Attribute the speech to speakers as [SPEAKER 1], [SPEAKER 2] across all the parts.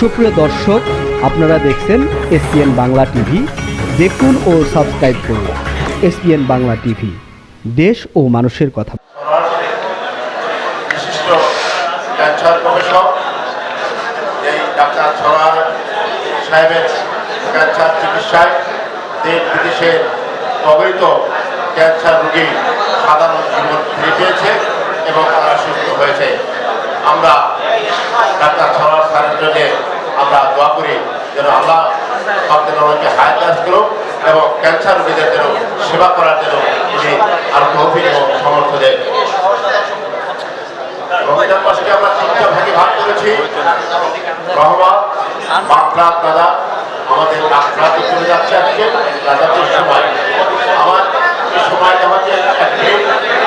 [SPEAKER 1] সুপ্রিয় দর্শক, আপনারা দেখছেন এসপিএন বাংলা টিভি। দেখুন ও সাবস্ক্রাইব করুন এসপিএন বাংলা টিভি। দেশ ও মানুষের কথা।
[SPEAKER 2] ক্যান্সার এই ডাক্তার ছড়ার সাহেবের ক্যান্সার চিকিৎসায় দেশ বিদেশের অবৈধ ক্যান্সার রোগী পেয়েছে এবং তারা সুস্থ হয়েছে। আমরা ডাক্তার স্যারের জন্য আমরা দোয়া করি যেন আল্লাহ আপনাদের অনেকে হায়াত দাস করুক এবং ক্যান্সার রোগীদের জন্য সেবা করার জন্য তিনি আর তহবিল এবং সমর্থ দেন। রমজান মাসকে আমরা তিনটা ভাগে ভাগ করেছি রহমান বাগরাত দাদা আমাদের ডাক্তার চলে যাচ্ছে আজকে সময় আমার এই সময়টা হচ্ছে একটি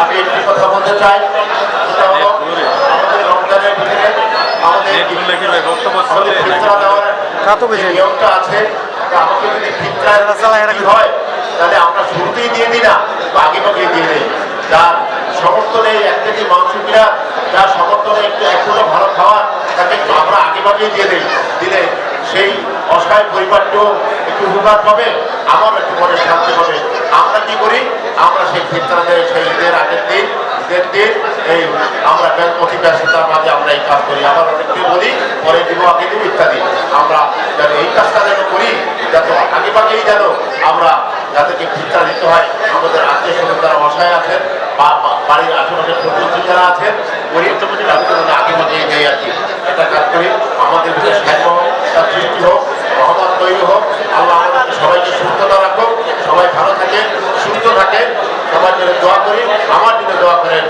[SPEAKER 2] আমি একটি কথা বলতে চাই সেটা হলো আমাদের রমজানের ভিতরে আমাদের আমাদের ফিতরা দেওয়ার যে নিয়মটা আছে তা আমাকে যদি দিতে হয় তাহলে আমরা শুরুতেই দিয়ে দিই না বা আগে পাগে দিয়ে দিই। যার সমর্থনে এক কেজি মাংস কিনা যার সমর্থ নেই একটু একটুটা ভালো খাওয়া তাকে একটু আমরা আগে পাগে দিয়ে দিই। দিলে সেই অসহায় পরিবারটিও একটু উপকার পাবে আমার একটু মনে শান্তি পাবে। আমরা কি করি? আমরা সেই ফিতরাদের সেই ঈদের আগের দিন ঈদের দিন এই আমরা অতি ব্যস্ততার মাঝে আমরা এই কাজ করি। আবার অনেককে বলি পরে দিব আগে দিব ইত্যাদি আমরা যেন এই কাজটা যেন করি আগে যেন আমরা যাদেরকে ফিতরা দিতে হয়, আমাদের আত্মীয় স্বজন যারা অসহায় আছেন বা বাড়ির আশেপাশে প্রতিবেশী যারা আছেন, গরিব তাদেরকে যেন আগে দেয় আর কি। এটা কাজ করি, আমাদের ভিতরে হোক তার সৃষ্টি হোক রহমান তৈরি হোক, আল্লাহ আমাদের সবাইকে সুস্থতা রাখুক, সবাই ভালো থাকে সুস্থ থাকে সবার জন্য দোয়া করি, আমার জন্য দোয়া করেন।